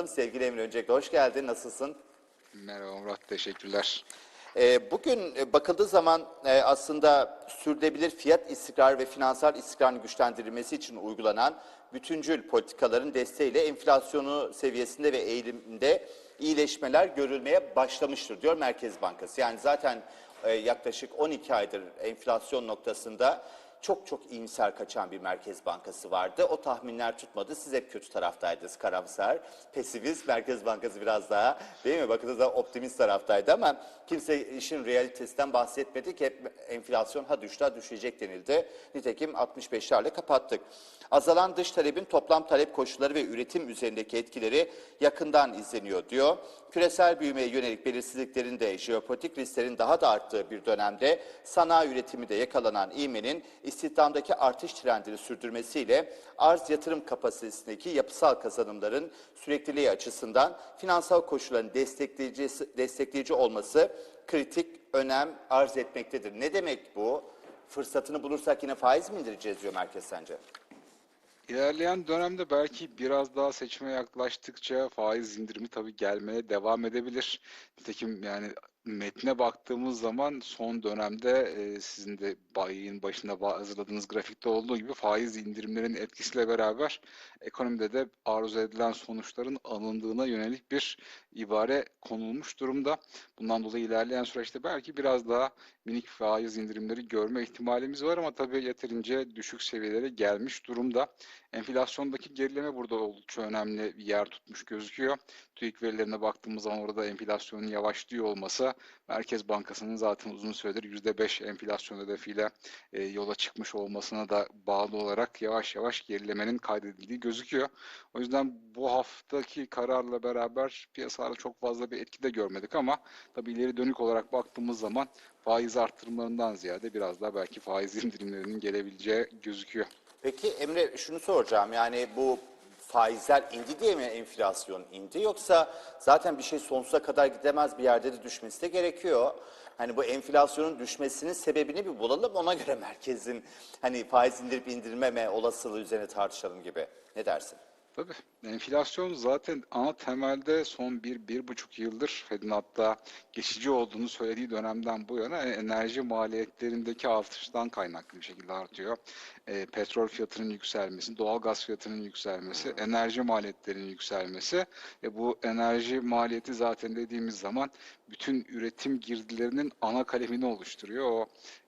lazım. Sevgili Emre öncelikle hoş geldin. Nasılsın? Merhaba Murat, teşekkürler. Ee, Bugün e, bakıldığı zaman e, aslında sürdürülebilir fiyat istikrarı ve finansal istikrarın güçlendirilmesi için uygulanan bütüncül politikaların desteğiyle enflasyonu seviyesinde ve eğiliminde iyileşmeler görülmeye başlamıştır diyor Merkez Bankası. Yani zaten e, yaklaşık 12 aydır enflasyon noktasında çok çok iyimser kaçan bir Merkez Bankası vardı. O tahminler tutmadı. Siz hep kötü taraftaydınız, karamsar, pesimist. Merkez Bankası biraz daha değil mi? Bakınızda optimist taraftaydı ama kimse işin realitesinden bahsetmedi ki hep enflasyon ha düştü ha düşecek denildi. Nitekim 65'lerle kapattık. Azalan dış talebin toplam talep koşulları ve üretim üzerindeki etkileri yakından izleniyor diyor. Küresel büyümeye yönelik belirsizliklerin de jeopolitik risklerin daha da arttığı bir dönemde sanayi üretimi de yakalanan ivmenin istihdamdaki artış trendini sürdürmesiyle arz yatırım kapasitesindeki yapısal kazanımların sürekliliği açısından finansal koşulların destekleyici, destekleyici olması kritik önem arz etmektedir. Ne demek bu? Fırsatını bulursak yine faiz mi indireceğiz diyor merkez sence? İlerleyen dönemde belki biraz daha seçime yaklaştıkça faiz indirimi tabii gelmeye devam edebilir. Nitekim yani metne baktığımız zaman son dönemde e, sizin de yayın başında ba- hazırladığınız grafikte olduğu gibi faiz indirimlerin etkisiyle beraber ekonomide de arzu edilen sonuçların alındığına yönelik bir ibare konulmuş durumda. Bundan dolayı ilerleyen süreçte belki biraz daha minik faiz indirimleri görme ihtimalimiz var ama tabii yeterince düşük seviyelere gelmiş durumda. Enflasyondaki gerileme burada oldukça önemli bir yer tutmuş gözüküyor. TÜİK verilerine baktığımız zaman orada enflasyonun yavaşlıyor olması Merkez Bankası'nın zaten uzun süredir %5 enflasyon hedefiyle e, yola çıkmış olmasına da bağlı olarak yavaş yavaş gerilemenin kaydedildiği gözüküyor. O yüzden bu haftaki kararla beraber piyasalarda çok fazla bir etki de görmedik ama tabii ileri dönük olarak baktığımız zaman faiz arttırımlarından ziyade biraz daha belki faiz indirimlerinin gelebileceği gözüküyor. Peki Emre şunu soracağım yani bu faizler indi diye mi enflasyon indi yoksa zaten bir şey sonsuza kadar gidemez bir yerde de düşmesi de gerekiyor. Hani bu enflasyonun düşmesinin sebebini bir bulalım ona göre merkezin hani faiz indirip indirmeme olasılığı üzerine tartışalım gibi. Ne dersin? Tabii. Enflasyon zaten ana temelde son bir, bir buçuk yıldır Fed'in hatta geçici olduğunu söylediği dönemden bu yana enerji maliyetlerindeki artıştan kaynaklı bir şekilde artıyor. E, petrol fiyatının yükselmesi, doğalgaz fiyatının yükselmesi, enerji maliyetlerinin yükselmesi ve bu enerji maliyeti zaten dediğimiz zaman bütün üretim girdilerinin ana kalemini oluşturuyor. O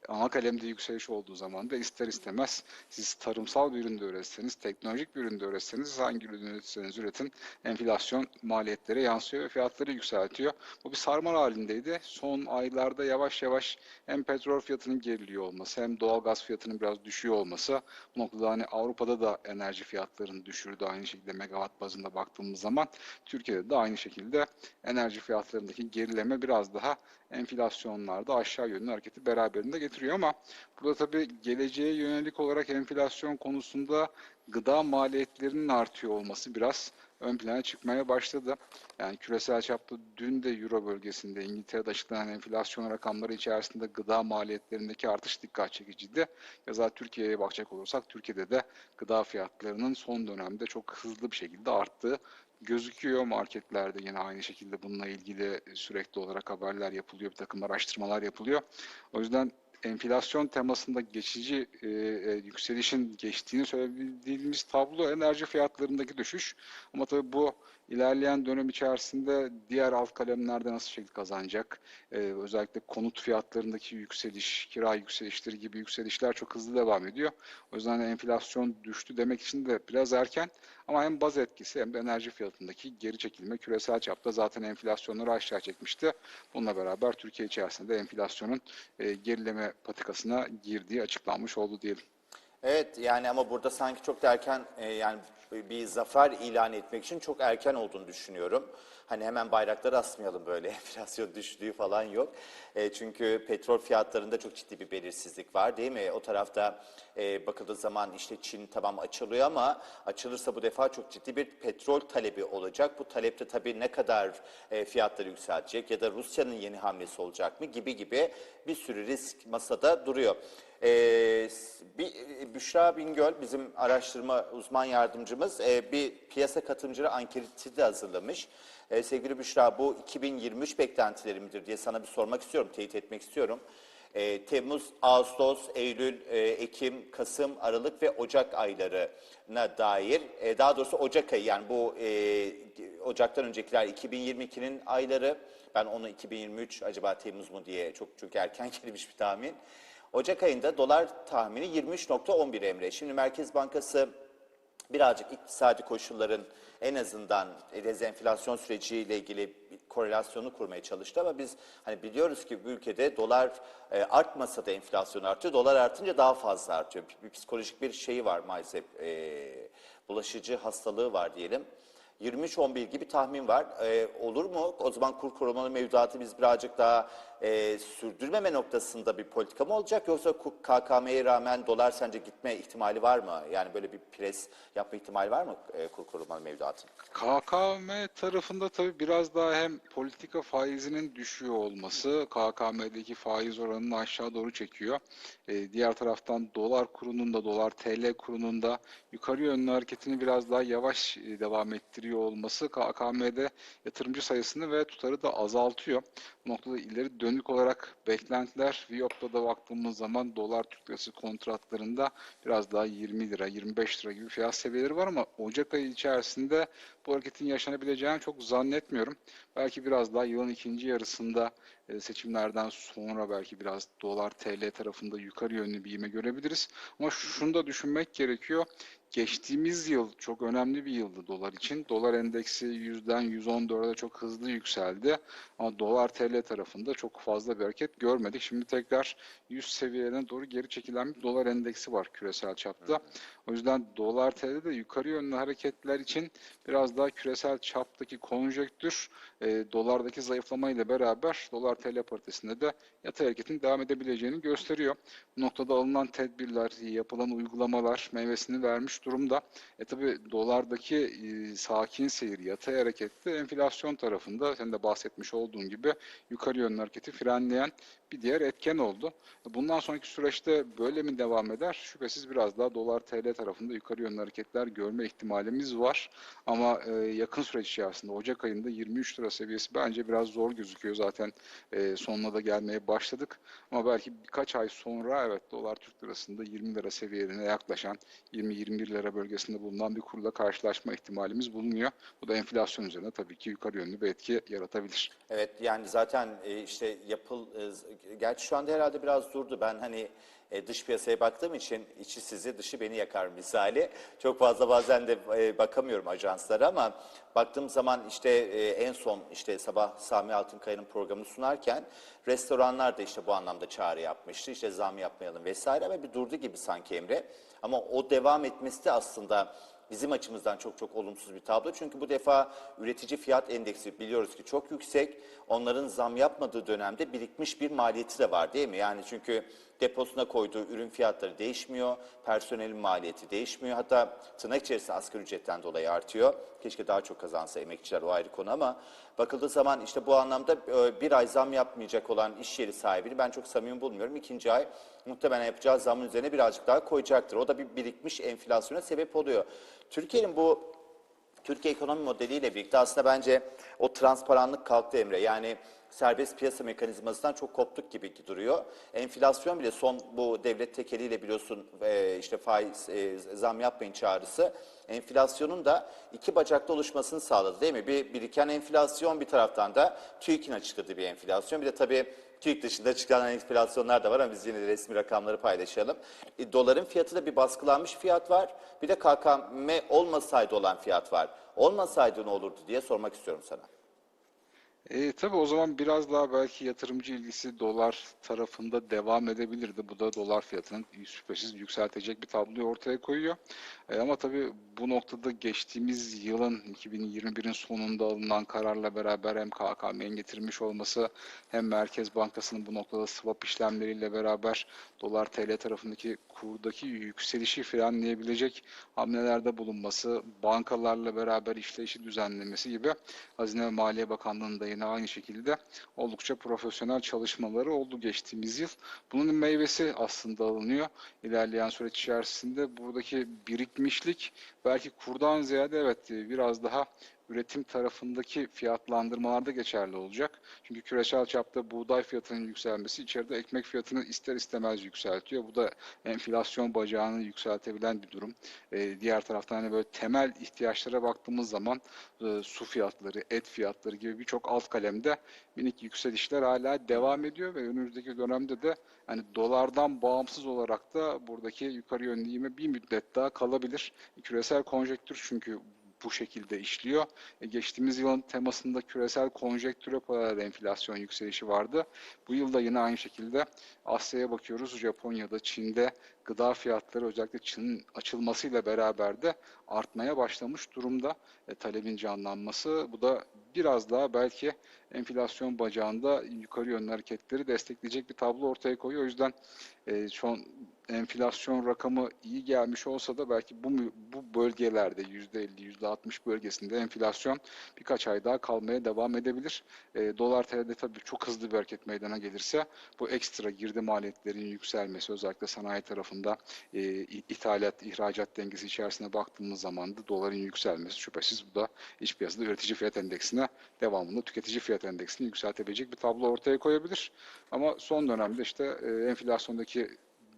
ana kalemde yükseliş olduğu zaman da ister istemez siz tarımsal bir üründe üretseniz, teknolojik bir üründe üretseniz hangi ürünü üretirseniz üretin enflasyon maliyetlere yansıyor ve fiyatları yükseltiyor. Bu bir sarmal halindeydi. Son aylarda yavaş yavaş hem petrol fiyatının geriliyor olması hem doğalgaz fiyatının biraz düşüyor olması bu noktada hani Avrupa'da da enerji fiyatlarını düşürdü aynı şekilde megawatt bazında baktığımız zaman Türkiye'de de aynı şekilde enerji fiyatlarındaki gerileme biraz daha enflasyonlarda aşağı yönlü hareketi beraberinde getiriyor ama burada tabii geleceğe yönelik olarak enflasyon konusunda gıda maliyetlerinin artıyor olması biraz ön plana çıkmaya başladı. Yani küresel çapta dün de Euro bölgesinde İngiltere'de açıklanan enflasyon rakamları içerisinde gıda maliyetlerindeki artış dikkat çekiciydi. Keza Türkiye'ye bakacak olursak Türkiye'de de gıda fiyatlarının son dönemde çok hızlı bir şekilde arttığı gözüküyor. Marketlerde yine aynı şekilde bununla ilgili sürekli olarak haberler yapılıyor, bir takım araştırmalar yapılıyor. O yüzden enflasyon temasında geçici e, e, yükselişin geçtiğini söylediğimiz tablo enerji fiyatlarındaki düşüş. Ama tabii bu ilerleyen dönem içerisinde diğer alt kalemlerde nasıl şekil kazanacak? E, özellikle konut fiyatlarındaki yükseliş, kira yükselişleri gibi yükselişler çok hızlı devam ediyor. O yüzden enflasyon düştü demek için de biraz erken. Ama hem baz etkisi hem de enerji fiyatındaki geri çekilme küresel çapta zaten enflasyonları aşağı çekmişti. Bununla beraber Türkiye içerisinde enflasyonun e, gerileme patikasına girdiği açıklanmış oldu diyelim. Evet yani ama burada sanki çok da erken e, yani bir zafer ilan etmek için çok erken olduğunu düşünüyorum. Hani hemen bayrakları asmayalım böyle enflasyon düştüğü falan yok. E, çünkü petrol fiyatlarında çok ciddi bir belirsizlik var değil mi? O tarafta e, bakıldığı zaman işte Çin tamam açılıyor ama açılırsa bu defa çok ciddi bir petrol talebi olacak. Bu talepte tabii ne kadar e, fiyatları yükseltecek ya da Rusya'nın yeni hamlesi olacak mı gibi gibi bir sürü risk masada duruyor. Ee, bir, e, Büşra Bingöl bizim araştırma uzman yardımcımız e, bir piyasa katılımcıları anketi de hazırlamış. E, sevgili Büşra bu 2023 beklentileri midir diye sana bir sormak istiyorum, teyit etmek istiyorum. E, Temmuz, Ağustos, Eylül, e, Ekim, Kasım, Aralık ve Ocak aylarına dair, e, daha doğrusu Ocak ayı yani bu e, Ocak'tan öncekiler 2022'nin ayları. Ben onu 2023 acaba Temmuz mu diye çok çok erken gelmiş bir tahmin. Ocak ayında dolar tahmini 23.11 Emre. Şimdi Merkez Bankası birazcık iktisadi koşulların en azından dezenflasyon süreciyle ilgili korelasyonu kurmaya çalıştı ama biz hani biliyoruz ki bu ülkede dolar e, artmasa da enflasyon artıyor. Dolar artınca daha fazla artıyor. Bir, bir psikolojik bir şeyi var maalesef. E, bulaşıcı hastalığı var diyelim. 23-11 gibi tahmin var. Ee, olur mu? O zaman kur korumalı mevduatı biz birazcık daha e, sürdürmeme noktasında bir politika mı olacak? Yoksa KKM'ye rağmen dolar sence gitme ihtimali var mı? Yani böyle bir pres yapma ihtimali var mı e, kur korumalı mevduatın? KKM tarafında tabii biraz daha hem politika faizinin düşüyor olması KKM'deki faiz oranını aşağı doğru çekiyor. Ee, diğer taraftan dolar kurunun da dolar TL kurunun da yukarı yönlü hareketini biraz daha yavaş e, devam ettiriyor olması KKM'de yatırımcı sayısını ve tutarı da azaltıyor. Bu noktada ileri dönük olarak beklentiler Viyop'ta da baktığımız zaman dolar Türk lirası kontratlarında biraz daha 20 lira 25 lira gibi fiyat seviyeleri var ama Ocak ayı içerisinde bu hareketin yaşanabileceğini çok zannetmiyorum. Belki biraz daha yılın ikinci yarısında e, seçimlerden sonra belki biraz dolar TL tarafında yukarı yönlü bir ivme görebiliriz. Ama şunu da düşünmek gerekiyor. Geçtiğimiz yıl çok önemli bir yıldı dolar için. Dolar endeksi yüzden 114'e çok hızlı yükseldi. Ama dolar TL tarafında çok fazla bir hareket görmedik. Şimdi tekrar 100 seviyelerine doğru geri çekilen bir dolar endeksi var küresel çapta. O yüzden dolar TL'de de yukarı yönlü hareketler için biraz daha küresel çaptaki konjonktür e, dolardaki zayıflamayla beraber dolar TL paritesinde de yatay hareketin devam edebileceğini gösteriyor. Bu noktada alınan tedbirler, yapılan uygulamalar meyvesini vermiş durumda. E tabi dolardaki e, sakin seyir, yatay harekette enflasyon tarafında sen de bahsetmiş olduğun gibi yukarı yönlü hareketi frenleyen bir diğer etken oldu. Bundan sonraki süreçte böyle mi devam eder? Şüphesiz biraz daha dolar TL tarafında yukarı yönlü hareketler görme ihtimalimiz var. Ama e, yakın süreç içerisinde Ocak ayında 23 lira seviyesi bence biraz zor gözüküyor. Zaten e, sonuna da gelmeye başladık. Ama belki birkaç ay sonra evet dolar Türk lirasında 20 lira seviyelerine yaklaşan 20-21 lira bölgesinde bulunan bir kurla karşılaşma ihtimalimiz bulunuyor. Bu da enflasyon üzerine tabii ki yukarı yönlü bir etki yaratabilir. Evet yani zaten e, işte yapıl, e, gerçi şu anda herhalde biraz durdu. Ben hani e, dış piyasaya baktığım için içi sizi dışı beni yakar misali. Çok fazla bazen de e, bakamıyorum ajanslara ama baktığım zaman işte e, en son işte sabah Sami Altınkaya'nın programını sunarken restoranlar da işte bu anlamda çağrı yapmıştı. İşte zam yapmayalım vesaire ve bir durdu gibi sanki Emre. Ama o devam etmesi de aslında bizim açımızdan çok çok olumsuz bir tablo. Çünkü bu defa üretici fiyat endeksi biliyoruz ki çok yüksek. Onların zam yapmadığı dönemde birikmiş bir maliyeti de var değil mi? Yani çünkü deposuna koyduğu ürün fiyatları değişmiyor, personelin maliyeti değişmiyor. Hatta tırnak içerisinde asgari ücretten dolayı artıyor. Keşke daha çok kazansa emekçiler o ayrı konu ama bakıldığı zaman işte bu anlamda e, bir ay zam yapmayacak olan iş yeri sahibini ben çok samimi bulmuyorum. İkinci ay muhtemelen yapacağı zamın üzerine birazcık daha koyacaktır. O da bir birikmiş enflasyona sebep oluyor. Türkiye'nin bu Türkiye ekonomi modeliyle birlikte aslında bence o transparanlık kalktı Emre. Yani serbest piyasa mekanizmasından çok koptuk gibi duruyor. Enflasyon bile son bu devlet tekeliyle biliyorsun e, işte faiz e, zam yapmayın çağrısı enflasyonun da iki bacaklı oluşmasını sağladı değil mi? Bir biriken enflasyon bir taraftan da TÜİK'in açıkladığı bir enflasyon. Bir de tabii TÜİK dışında çıkan enflasyonlar da var ama biz yine de resmi rakamları paylaşalım. E, doların fiyatı da bir baskılanmış fiyat var. Bir de KKM olmasaydı olan fiyat var. Olmasaydı ne olurdu diye sormak istiyorum sana. E, tabii o zaman biraz daha belki yatırımcı ilgisi dolar tarafında devam edebilirdi. Bu da dolar fiyatının şüphesiz yükseltecek bir tabloyu ortaya koyuyor. E, ama tabii bu noktada geçtiğimiz yılın 2021'in sonunda alınan kararla beraber hem KKM'nin getirmiş olması hem Merkez Bankası'nın bu noktada swap işlemleriyle beraber dolar TL tarafındaki kurdaki yükselişi frenleyebilecek hamlelerde bulunması, bankalarla beraber işleyişi düzenlemesi gibi Hazine ve Maliye Bakanlığı'nın yine aynı şekilde oldukça profesyonel çalışmaları oldu geçtiğimiz yıl. Bunun meyvesi aslında alınıyor. İlerleyen süreç içerisinde buradaki birikmişlik belki kurdan ziyade evet biraz daha üretim tarafındaki fiyatlandırmalarda geçerli olacak. Çünkü küresel çapta buğday fiyatının yükselmesi içeride ekmek fiyatını ister istemez yükseltiyor. Bu da enflasyon bacağını yükseltebilen bir durum. Ee, diğer taraftan hani böyle temel ihtiyaçlara baktığımız zaman e, su fiyatları, et fiyatları gibi birçok alt kalemde minik yükselişler hala devam ediyor ve önümüzdeki dönemde de hani dolardan bağımsız olarak da buradaki yukarı yönlü bir müddet daha kalabilir. Küresel konjektür çünkü bu şekilde işliyor. E, geçtiğimiz yılın temasında küresel konjektüre paralel enflasyon yükselişi vardı. Bu yılda yine aynı şekilde Asya'ya bakıyoruz. Japonya'da, Çin'de gıda fiyatları özellikle Çin'in açılmasıyla beraber de artmaya başlamış durumda. E, talebin canlanması bu da biraz daha belki enflasyon bacağında yukarı yönlü hareketleri destekleyecek bir tablo ortaya koyuyor. O yüzden e, an enflasyon rakamı iyi gelmiş olsa da belki bu bu bölgelerde %50, %60 bölgesinde enflasyon birkaç ay daha kalmaya devam edebilir. E, dolar TL'de tabii çok hızlı bir hareket meydana gelirse bu ekstra girdi maliyetlerin yükselmesi özellikle sanayi tarafında e, ithalat, ihracat dengesi içerisine baktığımız zaman da doların yükselmesi şüphesiz bu da iç piyasada üretici fiyat endeksine devamında tüketici fiyat endeksini yükseltebilecek bir tablo ortaya koyabilir. Ama son dönemde işte e, enflasyondaki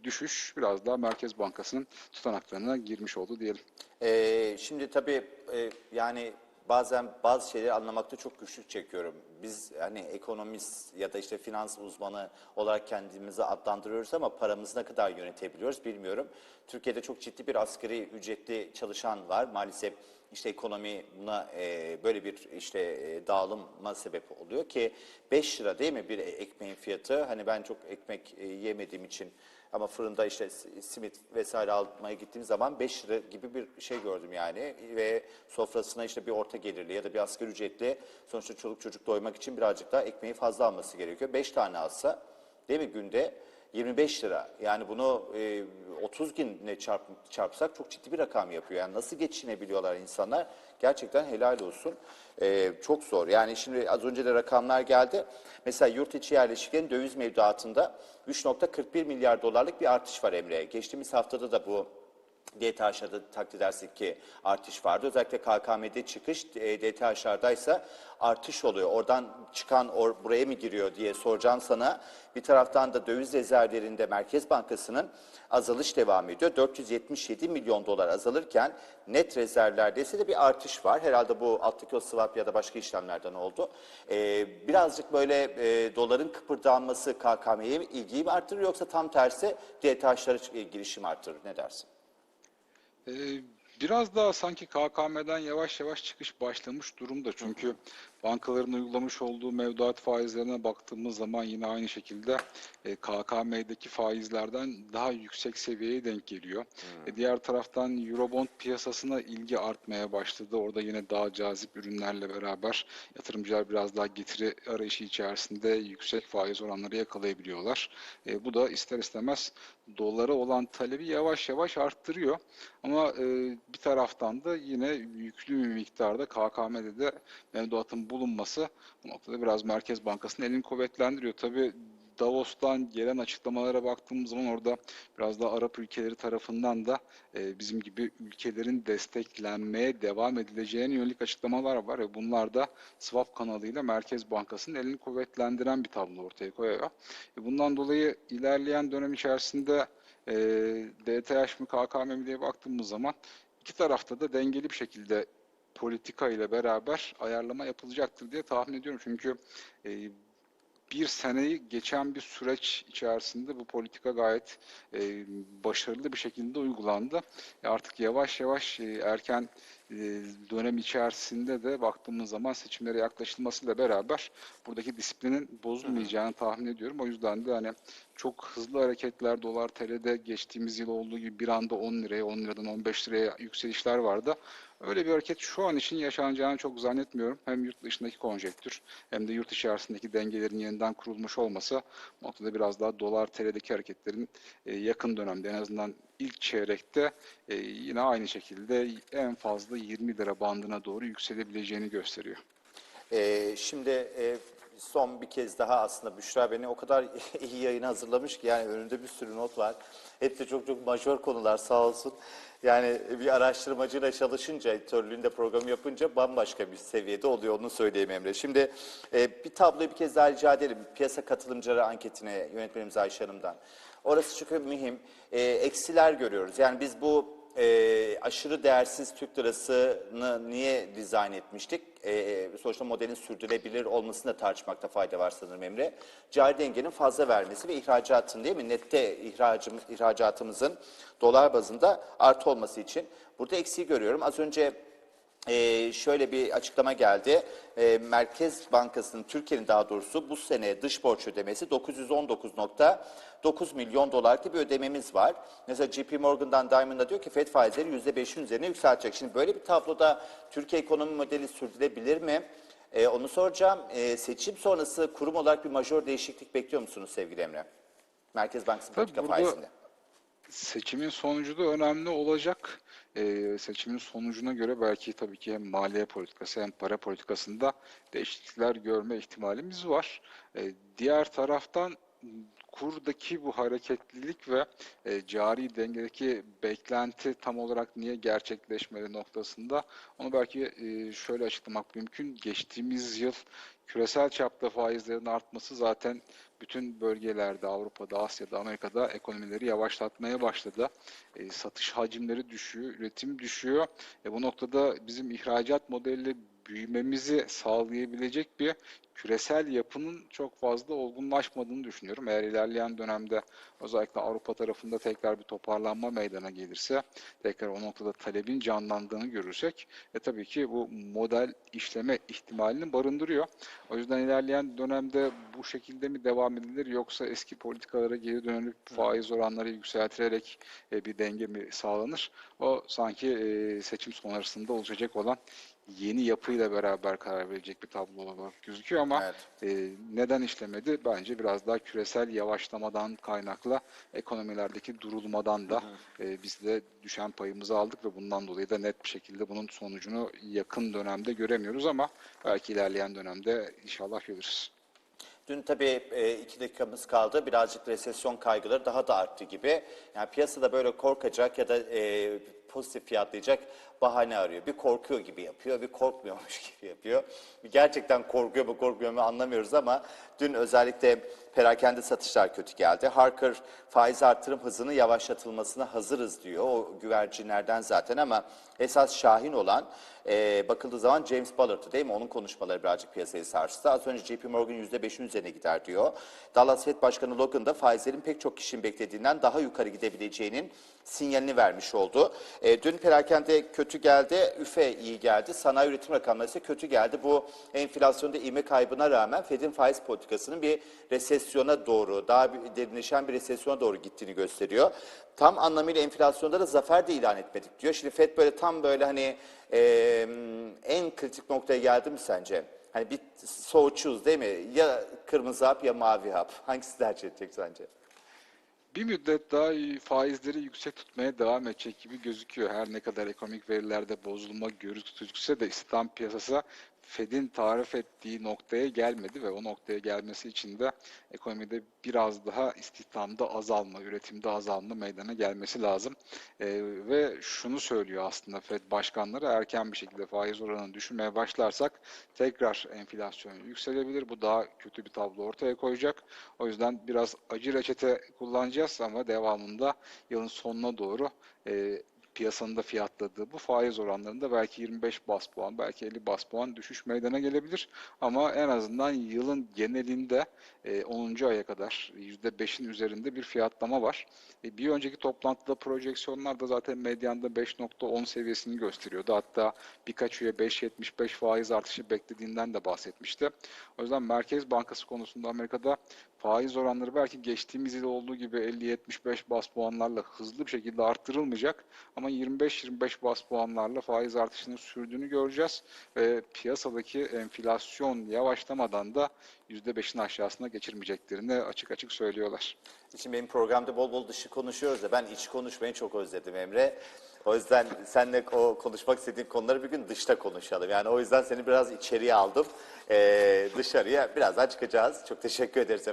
düşüş biraz daha Merkez Bankası'nın tutanaklarına girmiş oldu diyelim. Ee, şimdi tabii e, yani bazen bazı şeyleri anlamakta çok güçlük çekiyorum. Biz hani ekonomist ya da işte finans uzmanı olarak kendimizi adlandırıyoruz ama paramızı ne kadar yönetebiliyoruz bilmiyorum. Türkiye'de çok ciddi bir asgari ücretli çalışan var. Maalesef işte ekonomi buna e, böyle bir işte e, dağılıma sebep oluyor ki 5 lira değil mi bir ekmeğin fiyatı? Hani ben çok ekmek e, yemediğim için ama fırında işte simit vesaire almaya gittiğim zaman 5 lira gibi bir şey gördüm yani. Ve sofrasına işte bir orta gelirli ya da bir asgari ücretli sonuçta çoluk çocuk doymak için birazcık daha ekmeği fazla alması gerekiyor. 5 tane alsa değil mi günde 25 lira. Yani bunu e, 30 günle çarp, çarpsak çok ciddi bir rakam yapıyor. Yani nasıl geçinebiliyorlar insanlar? Gerçekten helal olsun. E, çok zor. Yani şimdi az önce de rakamlar geldi. Mesela yurt içi yerleşiklerin döviz mevduatında 3.41 milyar dolarlık bir artış var Emre. Geçtiğimiz haftada da bu DTH'da takdir edersek ki artış vardı. Özellikle KKM'de çıkış, e, DTH'larda ise artış oluyor. Oradan çıkan or, buraya mı giriyor diye soracağım sana. Bir taraftan da döviz rezervlerinde Merkez Bankası'nın azalış devam ediyor. 477 milyon dolar azalırken net rezervlerde ise de bir artış var. Herhalde bu alttaki o swap ya da başka işlemlerden oldu. Ee, birazcık böyle e, doların kıpırdanması KKM'ye ilgiyi mi arttırır yoksa tam tersi DTH'lara girişi mi arttırır? Ne dersin? Ee, biraz daha sanki KKM'den yavaş yavaş çıkış başlamış durumda. Çünkü bankaların uygulamış olduğu mevduat faizlerine baktığımız zaman yine aynı şekilde e, KKM'deki faizlerden daha yüksek seviyeye denk geliyor. E, diğer taraftan Eurobond piyasasına ilgi artmaya başladı. Orada yine daha cazip ürünlerle beraber yatırımcılar biraz daha getiri arayışı içerisinde yüksek faiz oranları yakalayabiliyorlar. E, bu da ister istemez dolara olan talebi yavaş yavaş arttırıyor. Ama e, bir taraftan da yine yüklü bir miktarda KKM'de de mevduatın bulunması bu noktada biraz Merkez Bankası'nın elini kuvvetlendiriyor. Tabii Davos'tan gelen açıklamalara baktığımız zaman orada biraz da Arap ülkeleri tarafından da e, bizim gibi ülkelerin desteklenmeye devam edileceğine yönelik açıklamalar var ve bunlar da swap kanalıyla Merkez Bankası'nın elini kuvvetlendiren bir tablo ortaya koyuyor. E, bundan dolayı ilerleyen dönem içerisinde e, DTH mi KKM mi diye baktığımız zaman iki tarafta da dengeli bir şekilde politika ile beraber ayarlama yapılacaktır diye tahmin ediyorum. Çünkü e, bir seneyi geçen bir süreç içerisinde bu politika gayet e, başarılı bir şekilde uygulandı. E, artık yavaş yavaş e, erken dönem içerisinde de baktığımız zaman seçimlere yaklaşılmasıyla beraber buradaki disiplinin bozulmayacağını tahmin ediyorum. O yüzden de hani çok hızlı hareketler dolar TL'de geçtiğimiz yıl olduğu gibi bir anda 10 liraya 10 liradan 15 liraya yükselişler vardı. Öyle bir hareket şu an için yaşanacağını çok zannetmiyorum. Hem yurt dışındaki konjektür hem de yurt içerisindeki dengelerin yeniden kurulmuş olması noktada biraz daha dolar TL'deki hareketlerin e, yakın dönemde en azından ilk çeyrekte e, yine aynı şekilde en fazla 20 lira bandına doğru yükselebileceğini gösteriyor. Ee, şimdi e, son bir kez daha aslında Büşra beni o kadar iyi yayına hazırlamış ki yani önünde bir sürü not var. Hep de çok çok majör konular sağ olsun. Yani bir araştırmacıyla çalışınca, editörlüğünde program yapınca bambaşka bir seviyede oluyor onu söyleyeyim Emre. Şimdi e, bir tabloyu bir kez daha rica edelim. Piyasa katılımcıları anketine yönetmenimiz Ayşe Hanım'dan. Orası çok mühim. E, eksiler görüyoruz. Yani biz bu e, aşırı değersiz Türk lirasını niye dizayn etmiştik? E, sonuçta modelin sürdürülebilir olmasını da tartışmakta fayda var sanırım Emre. Cari dengenin fazla vermesi ve ihracatın değil mi? Nette ihracım, ihracatımızın dolar bazında artı olması için. Burada eksiği görüyorum. Az önce ee, şöyle bir açıklama geldi. Ee, Merkez Bankası'nın, Türkiye'nin daha doğrusu bu sene dış borç ödemesi 919.9 milyon dolar gibi bir ödememiz var. Mesela JP Morgan'dan Diamond'a diyor ki FED faizleri %5'in üzerine yükseltecek. Şimdi böyle bir tabloda Türkiye ekonomi modeli sürdürülebilir mi? Ee, onu soracağım. Ee, seçim sonrası kurum olarak bir majör değişiklik bekliyor musunuz sevgili Emre? Merkez Bankası politika faizinde. Seçimin sonucu da önemli olacak. Ee, seçimin sonucuna göre belki tabii ki hem maliye politikası hem para politikasında değişiklikler görme ihtimalimiz var. Ee, diğer taraftan kurdaki bu hareketlilik ve e, cari dengedeki beklenti tam olarak niye gerçekleşmedi noktasında onu belki e, şöyle açıklamak mümkün. Geçtiğimiz yıl küresel çapta faizlerin artması zaten bütün bölgelerde, Avrupa'da, Asya'da, Amerika'da ekonomileri yavaşlatmaya başladı. E, satış hacimleri düşüyor, üretim düşüyor. E, bu noktada bizim ihracat modeliyle büyümemizi sağlayabilecek bir küresel yapının çok fazla olgunlaşmadığını düşünüyorum. Eğer ilerleyen dönemde özellikle Avrupa tarafında tekrar bir toparlanma meydana gelirse, tekrar o noktada talebin canlandığını görürsek, e tabii ki bu model işleme ihtimalini barındırıyor. O yüzden ilerleyen dönemde bu şekilde mi devam edilir yoksa eski politikalara geri dönülüp faiz oranları yükseltilerek e, bir denge mi sağlanır? O sanki e, seçim sonrasında olacak olan yeni yapıyla beraber karar verecek bir tablo olarak gözüküyor ama Evet. e, neden işlemedi? Bence biraz daha küresel yavaşlamadan kaynakla ekonomilerdeki durulmadan da e, biz de düşen payımızı aldık ve bundan dolayı da net bir şekilde bunun sonucunu yakın dönemde göremiyoruz ama belki ilerleyen dönemde inşallah görürüz. Dün tabii e, iki dakikamız kaldı. Birazcık resesyon kaygıları daha da arttı gibi. Yani piyasada böyle korkacak ya da e, pozitif fiyatlayacak bahane arıyor. Bir korkuyor gibi yapıyor, bir korkmuyormuş gibi yapıyor. Bir gerçekten korkuyor mu korkmuyor mu anlamıyoruz ama dün özellikle perakende satışlar kötü geldi. Harker faiz artırım hızını yavaşlatılmasına hazırız diyor. O güvercinlerden zaten ama esas şahin olan e, bakıldığı zaman James Ballard'ı değil mi? Onun konuşmaları birazcık piyasayı sarstı. Az önce JP Morgan %5'in üzerine gider diyor. Dallas Fed Başkanı Logan da faizlerin pek çok kişinin beklediğinden daha yukarı gidebileceğinin sinyalini vermiş oldu. E, dün perakende kötü geldi, üfe iyi geldi. Sanayi üretim rakamları ise kötü geldi. Bu enflasyonda ivme kaybına rağmen Fed'in faiz politikasının bir resesyona doğru, daha bir derinleşen bir resesyona doğru gittiğini gösteriyor. Tam anlamıyla enflasyonda da zafer de ilan etmedik diyor. Şimdi Fed böyle tam böyle hani e, en kritik noktaya geldi mi sence? Hani bir so choose değil mi? Ya kırmızı hap ya mavi hap. Hangisi tercih edecek sence? Bir müddet daha faizleri yüksek tutmaya devam edecek gibi gözüküyor. Her ne kadar ekonomik verilerde bozulma gözükse de istihdam piyasası Fed'in tarif ettiği noktaya gelmedi ve o noktaya gelmesi için de ekonomide biraz daha istihdamda azalma, üretimde azalma meydana gelmesi lazım. Ee, ve şunu söylüyor aslında Fed başkanları erken bir şekilde faiz oranını düşürmeye başlarsak tekrar enflasyon yükselebilir. Bu daha kötü bir tablo ortaya koyacak. O yüzden biraz acı reçete kullanacağız ama devamında yılın sonuna doğru e, piyasanın da fiyatladığı bu faiz oranlarında belki 25 bas puan, belki 50 bas puan düşüş meydana gelebilir. Ama en azından yılın genelinde e, 10. aya kadar %5'in üzerinde bir fiyatlama var. E, bir önceki toplantıda projeksiyonlar da zaten medyanda 5.10 seviyesini gösteriyordu. Hatta birkaç üye 5.75 faiz artışı beklediğinden de bahsetmişti. O yüzden Merkez Bankası konusunda Amerika'da faiz oranları belki geçtiğimiz yıl olduğu gibi 50-75 bas puanlarla hızlı bir şekilde arttırılmayacak ama 25-25 bas puanlarla faiz artışının sürdüğünü göreceğiz ve piyasadaki enflasyon yavaşlamadan da %5'in aşağısına geçirmeyeceklerini açık açık söylüyorlar. Şimdi benim programda bol bol dışı konuşuyoruz da ben iç konuşmayı çok özledim Emre. O yüzden seninle o konuşmak istediğim konuları bir gün dışta konuşalım. Yani o yüzden seni biraz içeriye aldım. Ee, dışarıya birazdan çıkacağız. Çok teşekkür ederiz efendim.